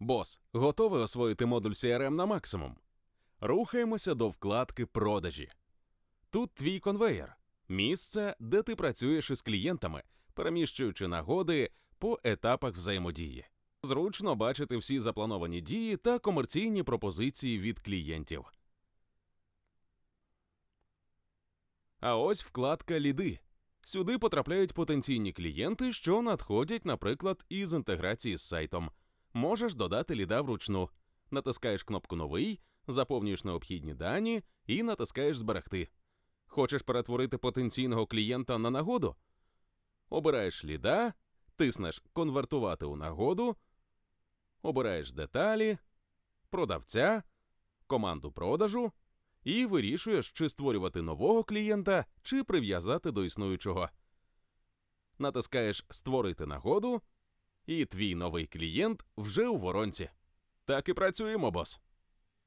Бос, готовий освоїти модуль CRM на максимум? Рухаємося до вкладки продажі. Тут твій конвеєр місце, де ти працюєш із клієнтами, переміщуючи нагоди по етапах взаємодії. Зручно бачити всі заплановані дії та комерційні пропозиції від клієнтів. А ось вкладка Ліди. Сюди потрапляють потенційні клієнти, що надходять, наприклад, із інтеграції з сайтом. Можеш додати ліда вручну. Натискаєш кнопку Новий, заповнюєш необхідні дані і натискаєш Зберегти. Хочеш перетворити потенційного клієнта на нагоду? Обираєш ліда, тиснеш Конвертувати у нагоду, обираєш деталі, продавця, команду продажу і вирішуєш, чи створювати нового клієнта, чи прив'язати до існуючого. Натискаєш Створити нагоду, і твій новий клієнт вже у воронці. Так і працюємо, бос.